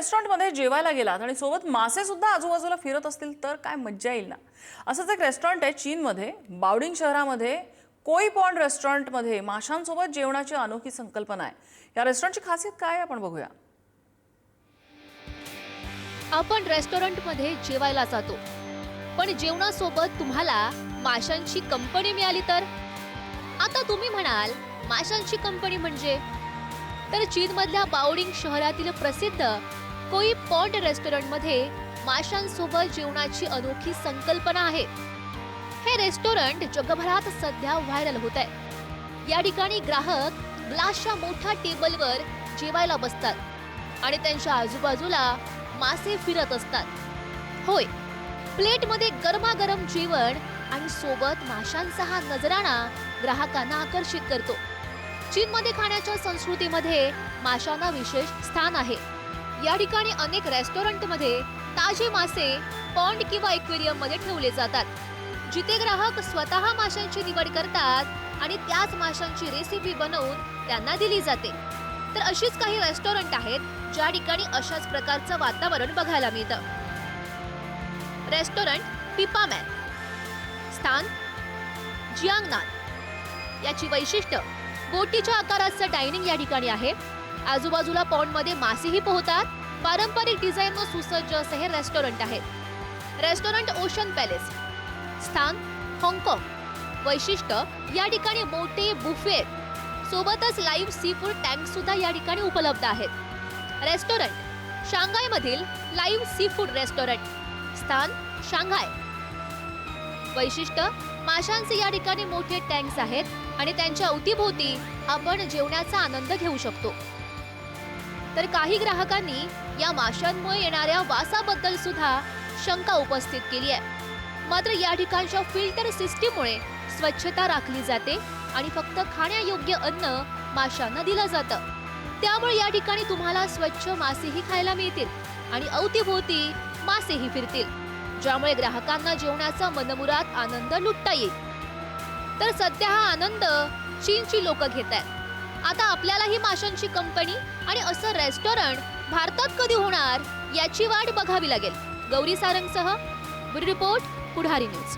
रेस्टॉरंटमध्ये जेवायला गेलात आणि सोबत मासे सुद्धा आजूबाजूला फिरत असतील तर काय मज्जा येईल ना? असंच एक रेस्टॉरंट आहे चीनमध्ये बावडिंग शहरामध्ये कोई पॉन्ड रेस्टॉरंटमध्ये माशांसोबत जेवणाची अनोखी संकल्पना आहे. या रेस्टॉरंटची खासियत काय आहे आपण बघूया. आपण रेस्टॉरंटमध्ये जेवायला जातो. पण जेवणासोबत तुम्हाला माशांची कंपनी मिळाली तर? आता तुम्ही म्हणाल माशांची कंपनी म्हणजे? तर चीनमधल्या बावडिंग शहरातील प्रसिद्ध कोई पॉन्ड रेस्टॉरंटमध्ये माशांसोबत जेवणाची अनोखी संकल्पना आहे. हे रेस्टॉरंट जगभरात सध्या व्हायरल होत आहे. या ठिकाणी ग्राहक ग्लासच्या मोठ्या टेबलवर जेवायला बसतात आणि त्यांच्या आजूबाजूला मासे फिरत असतात. होय प्लेटमध्ये गरमागरम जेवण आणि सोबत माशांचा हा नजराणा ग्राहकांना आकर्षित करतो. चीनमध्ये खाण्याच्या संस्कृतीमध्ये माशांना विशेष स्थान आहे. या ठिकाणी अनेक रेस्टॉरंटमध्ये ताजे मासे पॉन्ड किंवा एक्वेरियममध्ये ठेवले जातात जिथे ग्राहक स्वतः माशांची निवड करतात आणि त्याच माशांची रेसिपी बनवून त्यांना दिली जाते. तर अशीच काही रेस्टॉरंट आहेत ज्या ठिकाणी अशाच प्रकारचं वातावरण बघायला मिळतं. रेस्टॉरंट पिपामॅन स्थान जियांगनान. याची वैशिष्ट्य बोटीच्या आकाराचं डायनिंग या ठिकाणी आहे. आजूबाजूला पॉन्डमध्ये मासेही पोहतात पारंपरिक डिझाईननं सुसज्ज असं हे रेस्टॉरंट आहे रेस्टॉरंट ओशन पॅलेस स्थान हाँगकाँग. वैशिष्ट्य या ठिकाणी मोठे बुफे सोबतच लाईव्ह सी फूड टँक सुद्धा या ठिकाणी उपलब्ध आहेत. रेस्टॉरंट शांघायमधील लाईव्ह सी फूड रेस्टॉरंट स्थान शांघाय. वैशिष्ट्य माशांचे या ठिकाणी मोठे टँक्स आहेत आणि त्यांच्या अवतीभोवती आपण जेवण्याचा आनंद घेऊ शकतो. तर काही ग्राहकांनी या माशांमुळे येणाऱ्या वासाबद्दल सुद्धा शंका उपस्थित केली आहे. मात्र या ठिकाणच्या फिल्टर सिस्टीममुळे स्वच्छता राखली जाते आणि फक्त खाण्यायोग्य अन्न माशांना दिलं जातं. त्यामुळे या ठिकाणी तुम्हाला स्वच्छ मासेही खायला मिळतील आणि अवतीभोवती मासेही फिरतील ज्यामुळे ग्राहकांना जेवणाचा मनमुराद आनंद लुटता येईल. तर सध्या हा आनंद चीनची लोक घेत आहेत. आता आपल्यालाही माशांची कंपनी आणि असं रेस्टॉरंट भारतात कधी होणार याची वाट बघावी लागेल. गौरी सारंगसह रिपोर्ट पुढारी न्यूज.